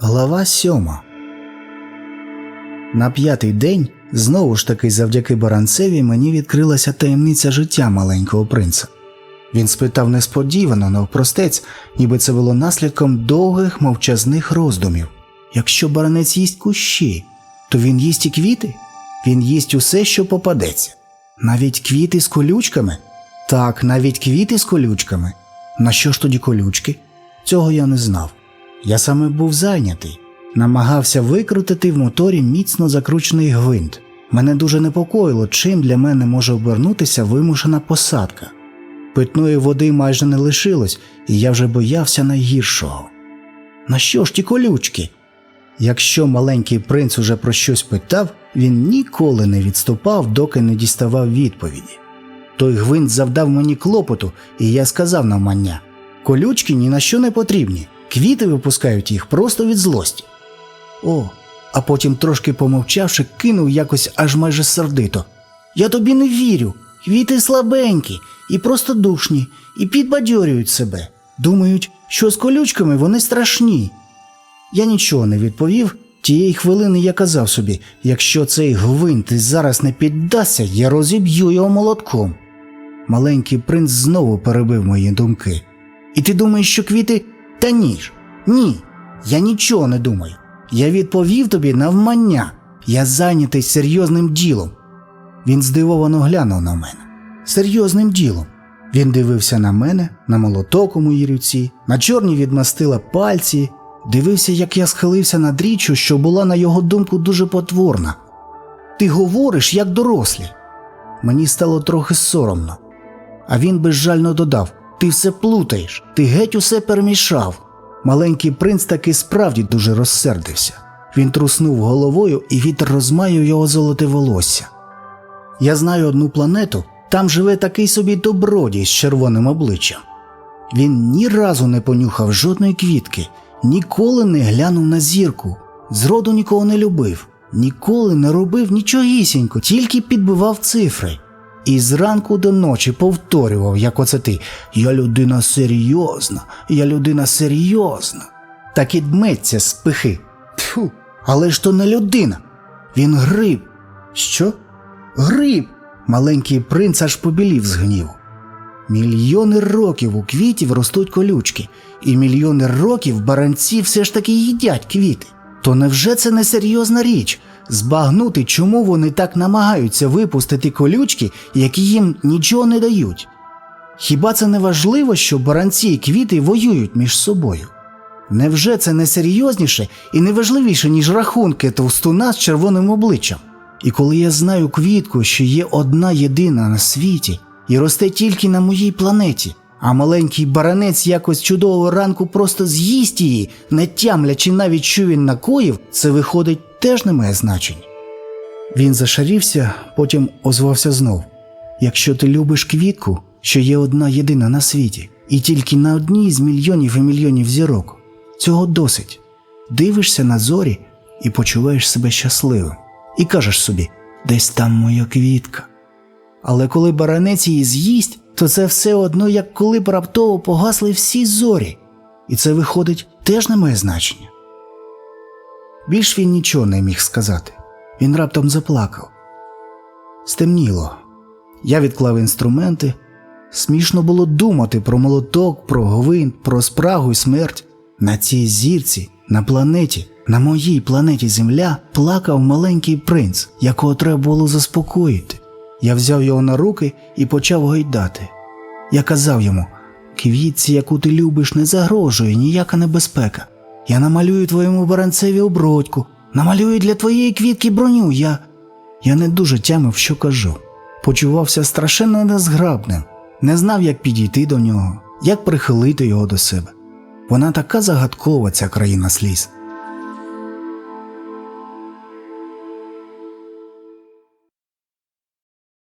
Глава сьома. На п'ятий день, знову ж таки завдяки баранцеві, мені відкрилася таємниця життя маленького принца. Він спитав несподівано, навпростець, ніби це було наслідком довгих мовчазних роздумів. Якщо баранець їсть кущі, то він їсть і квіти? Він їсть усе, що попадеться. Навіть квіти з колючками? Так, навіть квіти з колючками. На що ж тоді колючки? Цього я не знав. Я саме був зайнятий, намагався викрутити в моторі міцно закручений гвинт. Мене дуже непокоїло, чим для мене може обернутися вимушена посадка. Питної води майже не лишилось, і я вже боявся найгіршого. На що ж ті колючки? Якщо маленький принц уже про щось питав, він ніколи не відступав, доки не діставав відповіді. Той гвинт завдав мені клопоту, і я сказав навмання колючки ні на що не потрібні, квіти випускають їх просто від злості. О, а потім, трошки помовчавши, кинув якось аж майже сердито. Я тобі не вірю. Квіти слабенькі і простодушні, і підбадьорюють себе. Думають, що з колючками вони страшні. Я нічого не відповів. Тієї хвилини я казав собі, якщо цей гвинт зараз не піддасться, я розіб'ю його молотком. Маленький принц знову перебив мої думки. І ти думаєш, що квіти. Та ні ж, ні. Я нічого не думаю. Я відповів тобі навмання. Я зайнятий серйозним ділом. Він здивовано глянув на мене. Серйозним ділом. Він дивився на мене, на молоток у моїй руці, на чорні відмастила пальці, дивився, як я схилився над річчю, що була, на його думку, дуже потворна. Ти говориш, як дорослі. Мені стало трохи соромно. А він безжально додав: Ти все плутаєш, ти геть усе перемішав. Маленький принц таки справді дуже розсердився. Він труснув головою, і вітер розмаяв його золоте волосся. Я знаю одну планету, там живе такий собі добродій з червоним обличчям. Він ні разу не понюхав жодної квітки, ніколи не глянув на зірку, зроду нікого не любив, ніколи не робив нічогісінько, тільки підбивав цифри. І зранку до ночі повторював, як оце ти Я людина серйозна, я людина серйозна. Так і дметься з пихи. Тьфу, але ж то не людина. Він гриб. Що? Гриб. Маленький принц аж побілів з гніву. Мільйони років у квітів ростуть колючки, і мільйони років баранці все ж таки їдять квіти. То невже це не серйозна річ збагнути, чому вони так намагаються випустити колючки, які їм нічого не дають? Хіба це не важливо, що баранці і квіти воюють між собою? Невже це не серйозніше і не важливіше, ніж рахунки товстуна з червоним обличчям? І коли я знаю квітку, що є одна єдина на світі і росте тільки на моїй планеті, а маленький баранець якось чудового ранку просто з'їсть її, не тямлячи навіть, що він накоїв, це виходить теж не має значення. Він зашарівся, потім озвався знов. Якщо ти любиш квітку, що є одна єдина на світі, і тільки на одній з мільйонів і мільйонів зірок, цього досить. Дивишся на зорі і почуваєш себе щасливим, і кажеш собі, десь там моя квітка. Але коли баранець її з'їсть, то це все одно, як коли б раптово погасли всі зорі, і це, виходить, теж не має значення. Більш він нічого не міг сказати. Він раптом заплакав. Стемніло. Я відклав інструменти. Смішно було думати про молоток, про гвинт, про спрагу й смерть. На цій зірці, на планеті, на моїй планеті Земля плакав маленький принц, якого треба було заспокоїти. Я взяв його на руки і почав гойдати. Я казав йому квітці, яку ти любиш, не загрожує ніяка небезпека. Я намалюю твоєму баранцеві обродьку, намалюю для твоєї квітки броню. Я Я не дуже тямив, що кажу. Почувався страшенно незграбним, не знав, як підійти до нього, як прихилити його до себе. Вона така загадкова, ця країна сліз.